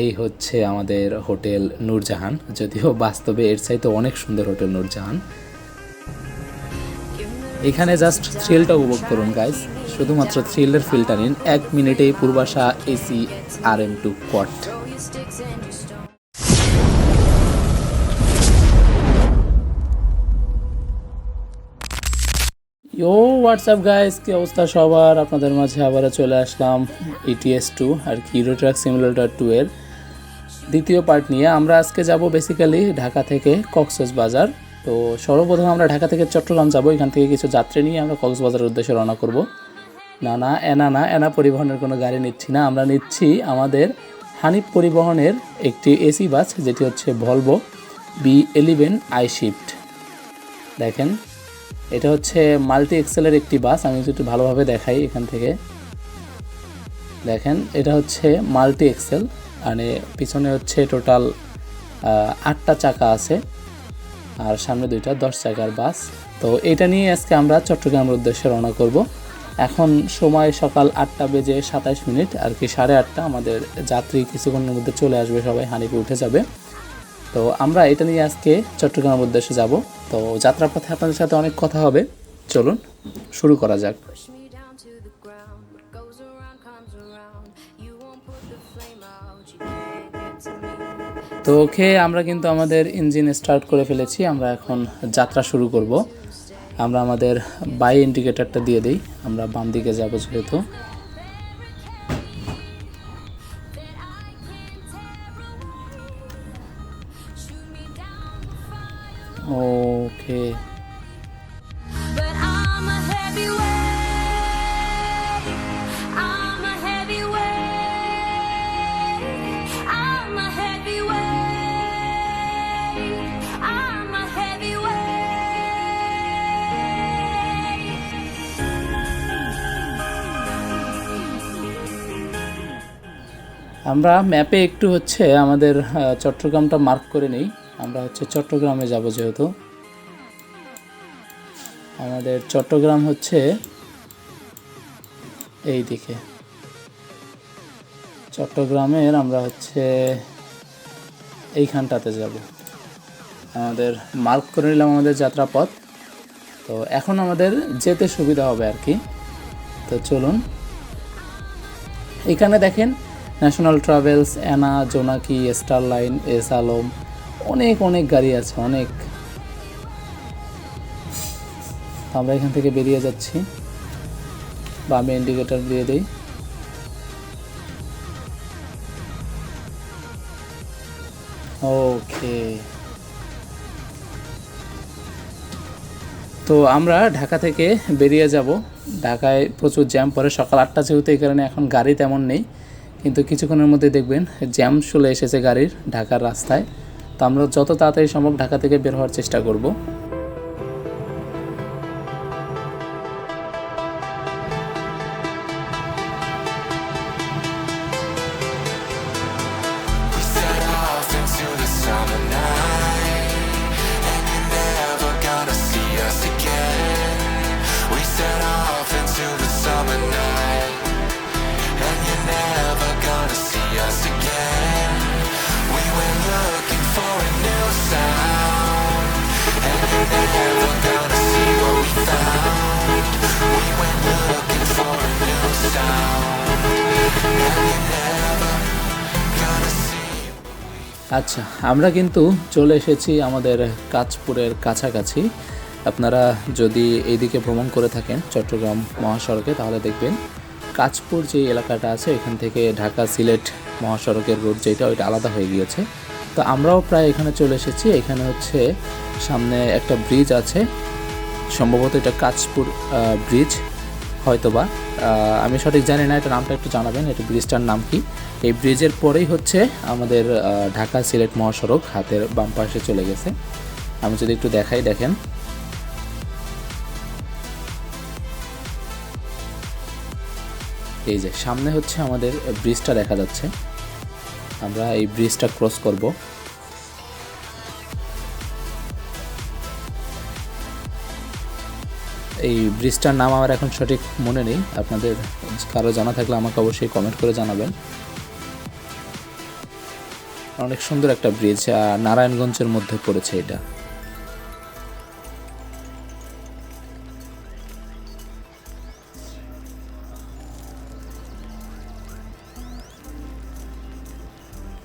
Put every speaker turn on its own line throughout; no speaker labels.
এই হচ্ছে আমাদের হোটেল নূরজাহান, যদিও বাস্তবে এর চাইতে অনেক সুন্দর হোটেল নূরজাহান। এখানে জাস্ট থ্রিলটা উপভোগ করুন গাইজ শুধুমাত্র থ্রিলের ফিলটা নিন। এক মিনিটেই পূর্বাশা এসি আর এম টু কট ইয়ো হোয়াটসঅ্যাপ গাইস কি অবস্থা সবার? আপনাদের মাঝে আবারও চলে আসলাম ইটিএস টু আর কি ইউরো ট্রাক টু এর দ্বিতীয় পার্ট নিয়ে আমরা আজকে যাব বেসিক্যালি ঢাকা থেকে কক্সেস বাজার তো সর্বপ্রথম আমরা ঢাকা থেকে চট্টগ্রাম যাব, এখান থেকে কিছু যাত্রী নিয়ে আমরা কক্সবাজারের উদ্দেশ্যে রওনা করব। না না এনা না, এনা পরিবহনের কোনো গাড়ি নিচ্ছি না, আমরা নিচ্ছি আমাদের হানিফ পরিবহনের একটি এসি বাস, যেটি হচ্ছে Volvo B eleven I shift দেখেন, এটা হচ্ছে মাল্টি এক্সেলের একটি বাস, আমি একটু ভালোভাবে দেখাই এখান থেকে। দেখেন, এটা হচ্ছে মাল্টি এক্সেল। মানে পিছনে হচ্ছে টোটাল আটটা চাকা আছে আর সামনে দুইটা দশ চাকার বাস। তো এটা নিয়ে আজকে আমরা চট্টগ্রামের উদ্দেশ্যে রওনা করব। এখন সময় সকাল আটটা বেজে সাতাইশ মিনিট, আর কি সাড়ে আটটা। আমাদের যাত্রী কিছুক্ষণের মধ্যে চলে আসবে, সবাই হানিপে উঠে যাবে। তো আমরা এটা নিয়ে আজকে চট্টগ্রামের উদ্দেশ্যে যাব। তো যাত্রার পথে আপনাদের সাথে অনেক কথা হবে। চলুন, শুরু করা যাক। তো খেয়ে আমরা কিন্তু আমাদের ইঞ্জিন স্টার্ট করে ফেলেছি, আমরা এখন যাত্রা শুরু করব। আমরা আমাদের বাই ইন্ডিকেটারটা দিয়ে দিই, আমরা বাম দিকে যাব যেহেতু। ওকে
But I'm a heavyweight.
আমরা ম্যাপে একটু হচ্ছে আমাদের চট্টগ্রামটা মার্ক করে নিই। আমরা হচ্ছে চট্টগ্রামে যাব যেহেতু। আমাদের চট্টগ্রাম হচ্ছে এই দিকে। চট্টগ্রামের আমরা হচ্ছে এইখানটাতে যাব। আমাদের মার্ক করে নিলাম আমাদের যাত্রাপথ। তো এখন আমাদের যেতে সুবিধা হবে আর কি। তো চলুন। এখানে দেখেন National Travels Ena Jonaki Star Line S Alam অনেক অনেক গাড়ি আছে, অনেক। আমরা এখান থেকে বেরিয়ে যাচ্ছি। বা আমি ইন্ডিকেটর দিয়ে দিই। ওকে তো আমরা ঢাকা থেকে বেরিয়ে যাব। ঢাকায় প্রচুর জ্যাম পরে সকাল আটটা যেহেতু, এই কারণে এখন গাড়ি তেমন নেই। কিন্তু কিছুক্ষণের মধ্যে দেখবেন জ্যাম চলে এসেছে গাড়ির ঢাকার রাস্তায়। তো আমরা যত তাড়াতাড়ি সম্ভব ঢাকা থেকে বের হওয়ার চেষ্টা করব। আচ্ছা আমরা কিন্তু চলে এসেছি আমাদের কাঁচপুরের কাছাকাছি। আপনারা যদি এইদিকে ভ্রমণ করে থাকেন চট্টগ্রাম মহাসড়কে, তাহলে দেখবেন কাঁচপুর যে এলাকাটা আছে, এখান থেকে ঢাকা সিলেট মহাসড়কের রোড যেটা, ওইটা আলাদা হয়ে গিয়েছে। তো আমরাও প্রায় এখানে চলে এসেছি। এখানে হচ্ছে সামনে একটা ব্রিজ আছে। সম্ভবত এটা কাঁচপুর ব্রিজ, হয়তোবা। আমি সঠিক জানি না, এটা নামটা একটু জানাবেন, এটা ব্রিজটার নাম কি? এই ব্রিজের পরেই হচ্ছে আমাদের ঢাকা সিলেট মহাসড়ক হাতের বাম পাশে চলে গেছে। আমি যদি একটু দেখাই, দেখেন। এই যে, সামনে হচ্ছে আমাদের ব্রিজটা দেখা যাচ্ছে। আমরা এই ব্রিজটা ক্রস করব। এই ব্রিজটার নাম আমার এখন সঠিক মনে নেই। আপনাদের কারও জানা থাকলে আমাকে অবশ্যই কমেন্ট করে জানাবেন। অনেক সুন্দর একটা ব্রিজ নারায়ণগঞ্জের মধ্যে পড়েছে এটা।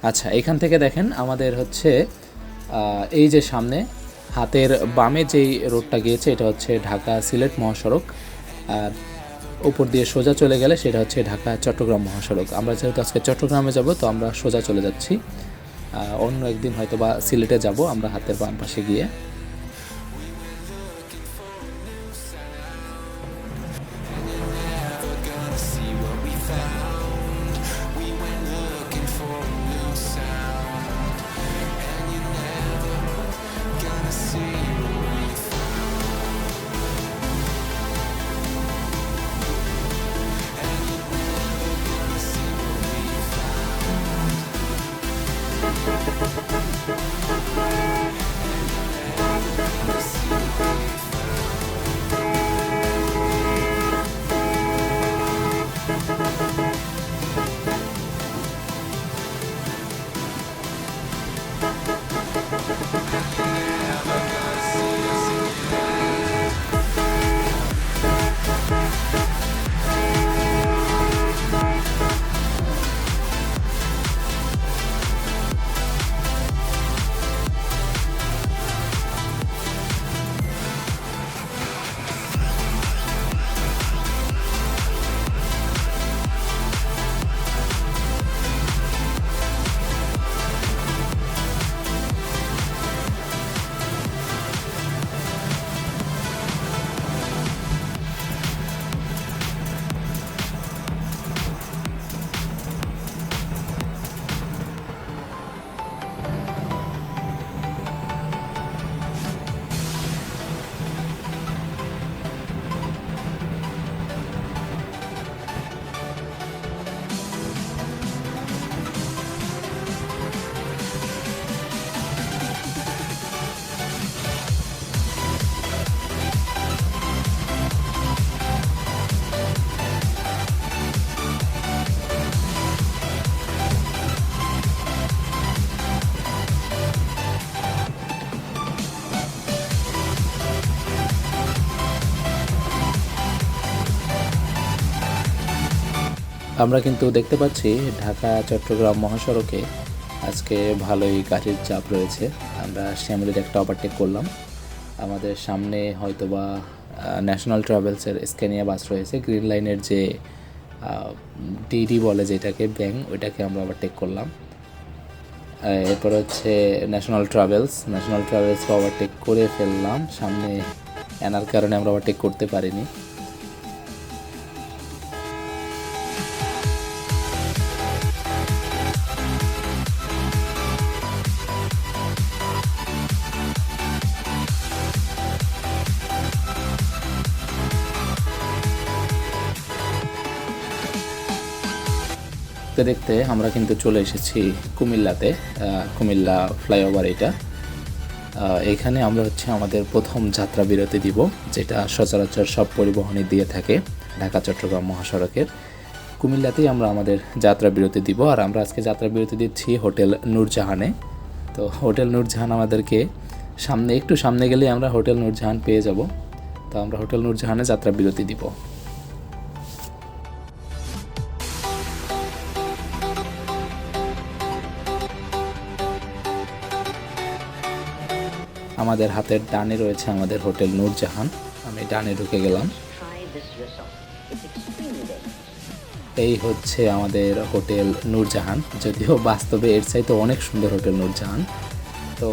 আচ্ছা এখান থেকে দেখেন আমাদের হচ্ছে এই যে সামনে হাতের বামে যেই রোডটা গিয়েছে, এটা হচ্ছে ঢাকা সিলেট মহাসড়ক। আর উপর দিয়ে সোজা চলে গেলে সেটা হচ্ছে ঢাকা চট্টগ্রাম মহাসড়ক। আমরা যেহেতু আজকে চট্টগ্রামে যাব, তো আমরা সোজা চলে যাচ্ছি। অন্য একদিন হয়তো বা সিলেটে যাব, আমরা হাতের বাম পাশে গিয়ে। আমরা কিন্তু দেখতে পাচ্ছি ঢাকা, চট্টগ্রাম মহাসড়কে আজকে ভালোই গাড়ির চাপ রয়েছে। আমরা শ্যামলির একটা ওভারটেক করলাম। আমাদের সামনে হয়তোবা ন্যাশনাল ট্রাভেলসের স্ক্যানিয়া বাস রয়েছে। গ্রিন লাইনের যে ডিডি বলে যেটাকে, ব্যাং, ওইটাকে আমরা ওভারটেক করলাম। এরপর হচ্ছে ন্যাশনাল ট্রাভেলস ন্যাশনাল ট্রাভেলসকে ওভারটেক করে ফেললাম। সামনে এনার কারণে আমরা ওভারটেক করতে পারিনি। দেখতে দেখতে আমরা কিন্তু চলে এসেছি কুমিল্লাতে কুমিল্লা ফ্লাইওভার এটা। এখানে আমরা হচ্ছে আমাদের প্রথম যাত্রা বিরতি দিব, যেটা সচরাচর সব পরিবহনে দিয়ে থাকে ঢাকা, চট্টগ্রাম মহাসড়কের। কুমিল্লাতেই আমরা আমাদের যাত্রা বিরতি দিব, আর আমরা আজকে যাত্রা বিরতি দিচ্ছি হোটেল নূরজাহানে। তো হোটেল নূরজাহান আমাদেরকে সামনে, একটু সামনে গেলেই আমরা হোটেল নূরজাহান পেয়ে যাব। তো আমরা হোটেল নূরজাহানে যাত্রা বিরতি দিব। আমাদের হাতের ডানে রয়েছে আমাদের হোটেল নূরজাহান। আমি ডানে ঢুকে গেলাম. এই হচ্ছে আমাদের হোটেল নূরজাহান। যদিও বাস্তবে এর চাইতে অনেক সুন্দর হোটেল নূরজাহান। তো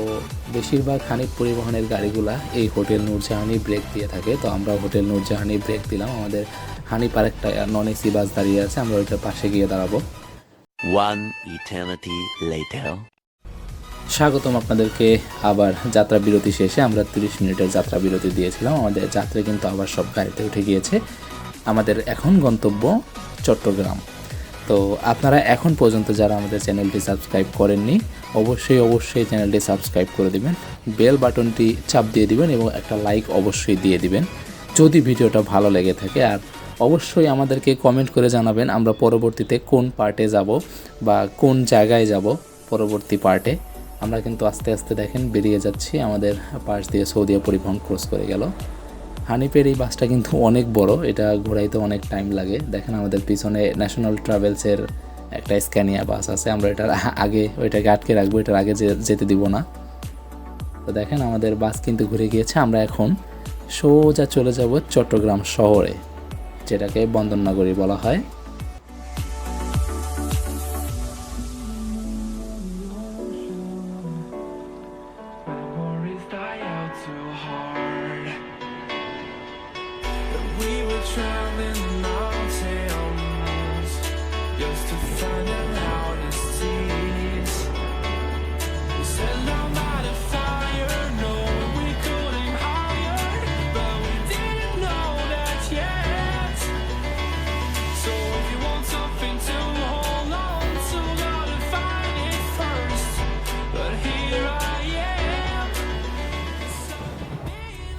বেশিরভাগ হানিফ পরিবহনের গাড়িগুলা এই হোটেল নূরজাহানই ব্রেক দিয়ে থাকে। তো আমরা হোটেল নূরজাহানই ব্রেক দিলাম। আমাদের হানিফ আরেকটা নন এসি বাস দাঁড়িয়ে আছে। আমরা ওইটার পাশে গিয়ে দাঁড়াবো।
One eternity later.
স্বাগতম আপনাদেরকে আবার যাত্রা বিরতি শেষে। আমরা তিরিশ মিনিটের যাত্রা বিরতি দিয়েছিলাম। আমাদের যাত্রা কিন্তু আবার সব গাড়িতে উঠে গিয়েছে। আমাদের এখন গন্তব্য চট্টগ্রাম। তো আপনারা এখন পর্যন্ত যারা আমাদের চ্যানেলটি সাবস্ক্রাইব করেননি, অবশ্যই অবশ্যই চ্যানেলটি সাবস্ক্রাইব করে দিবেন। বেল বাটনটি চাপ দিয়ে দিবেন এবং একটা লাইক অবশ্যই দিয়ে দিবেন। যদি ভিডিওটা ভালো লেগে থাকে, আর অবশ্যই আমাদেরকে কমেন্ট করে জানাবেন আমরা পরবর্তীতে কোন পার্টে যাব বা কোন জায়গায় যাব পরবর্তী পার্টে আমরা কিন্তু আস্তে আস্তে দেখেন বেরিয়ে যাচ্ছি। আমাদের পাশ দিয়ে সৌদিয়া পরিবহন ক্রস করে গেল। হানিপের এই বাসটা কিন্তু অনেক বড়, এটা ঘোরাইতে অনেক টাইম লাগে। দেখেন আমাদের পিছনে ন্যাশনাল ট্রাভেলসের একটা স্ক্যানিয়া বাস আছে, আমরা এটার আগে ওইটাকে আটকে রাখব, এটার আগে যেতে দিব না। তো দেখেন আমাদের বাস কিন্তু ঘুরে গিয়েছে, আমরা এখন সোজা চলে যাব চট্টগ্রাম শহরে, যেটাকে বন্দরনগরী বলা হয়।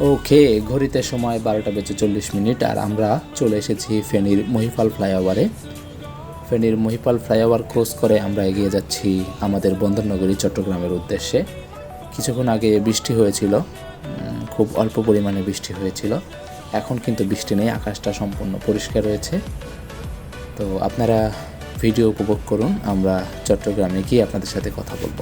ওকে, ঘড়িতে সময় বারোটা বেজে চল্লিশ মিনিট, আর আমরা চলে এসেছি ফেনীর মহিপাল ফ্লাইওভারে। ফেনীর মহিপাল ফ্লাইওভার ক্রস করে আমরা এগিয়ে যাচ্ছি আমাদের বন্দরনগরী, চট্টগ্রামের উদ্দেশ্যে। কিছুক্ষণ আগে বৃষ্টি হয়েছিল খুব অল্প পরিমাণে বৃষ্টি হয়েছিল। এখন কিন্তু বৃষ্টি নেই, আকাশটা সম্পূর্ণ পরিষ্কার রয়েছে। তো আপনারা ভিডিও উপভোগ করুন, আমরা চট্টগ্রামে গিয়ে আপনাদের সাথে কথা বলব।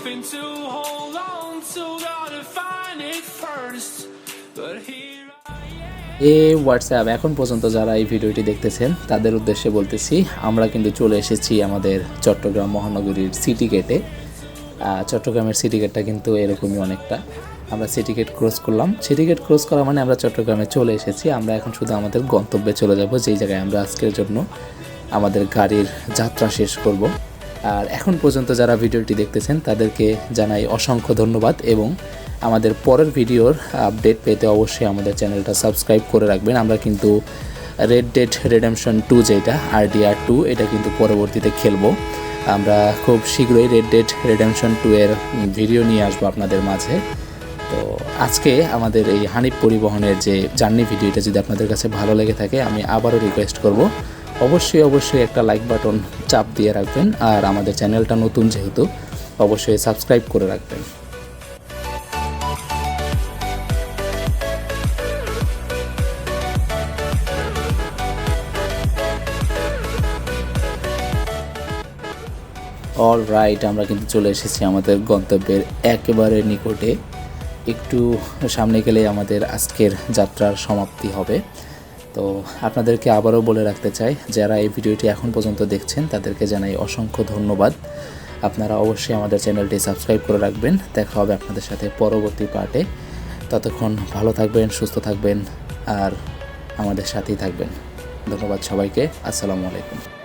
Something to hold on to, gotta find it first. But here.
এ হোয়াটসঅ্যাপ এখন পর্যন্ত যারা এই ভিডিওটি দেখতেছেন তাদের উদ্দেশ্যে বলতেছি আমরা কিন্তু চলে এসেছি আমাদের চট্টগ্রাম মহানগরীর সিটি গেটে চট্টগ্রামের সিটি গেটটা কিন্তু এরকমই অনেকটা। আমরা সিটি গেট ক্রস করলাম। সিটি গেট ক্রস করা মানে আমরা চট্টগ্রামে চলে এসেছি। আমরা এখন শুধু আমাদের গন্তব্যে চলে যাব যেই জায়গায় আমরা আজকের জন্য আমাদের গাড়ির যাত্রা শেষ করব। আর এখন পর্যন্ত যারা ভিডিওটি দেখতেছেন, তাদেরকে জানাই অসংখ্য ধন্যবাদ এবং আমাদের পরের ভিডিওর আপডেট পেতে অবশ্যই আমাদের চ্যানেলটা সাবস্ক্রাইব করে রাখবেন। আমরা কিন্তু রেড ডেড রেডেমশন টু যেটা আরডিআর টু এটা কিন্তু পরবর্তীতে খেলব। আমরা খুব শীঘ্রই রেড ডেড রেডেমশন টু এর ভিডিও নিয়ে আসব আপনাদের মাঝে। তো আজকে আমাদের এই হানিফ পরিবহনের যে জার্নি ভিডিওটা যদি আপনাদের কাছে ভালো লেগে থাকে, আমি আবারও রিকোয়েস্ট করব অবশ্যই অবশ্যই একটা লাইক বাটন চাপ দিয়ে রাখবেন আর আমাদের চ্যানেলটা নতুন যেহেতু, অবশ্যই সাবস্ক্রাইব করে রাখবেন। অল রাইট আমরা কিন্তু চলে এসেছি আমাদের গন্তব্যের একেবারে নিকটে। একটু সামনে গেলে আমাদের আজকের যাত্রার সমাপ্তি হবে। তো আপনাদেরকে আবারও বলে রাখতে চাই, যারা এই ভিডিওটি এখন পর্যন্ত দেখছেন, তাদেরকে জানাই অসংখ্য ধন্যবাদ। আপনারা অবশ্যই আমাদের চ্যানেলটি সাবস্ক্রাইব করে রাখবেন। দেখা হবে আপনাদের সাথে পরবর্তী পার্টে। ততক্ষণ ভালো থাকবেন, সুস্থ থাকবেন, আর আমাদের সাথেই থাকবেন। ধন্যবাদ সবাইকে। আসসালামু আলাইকুম।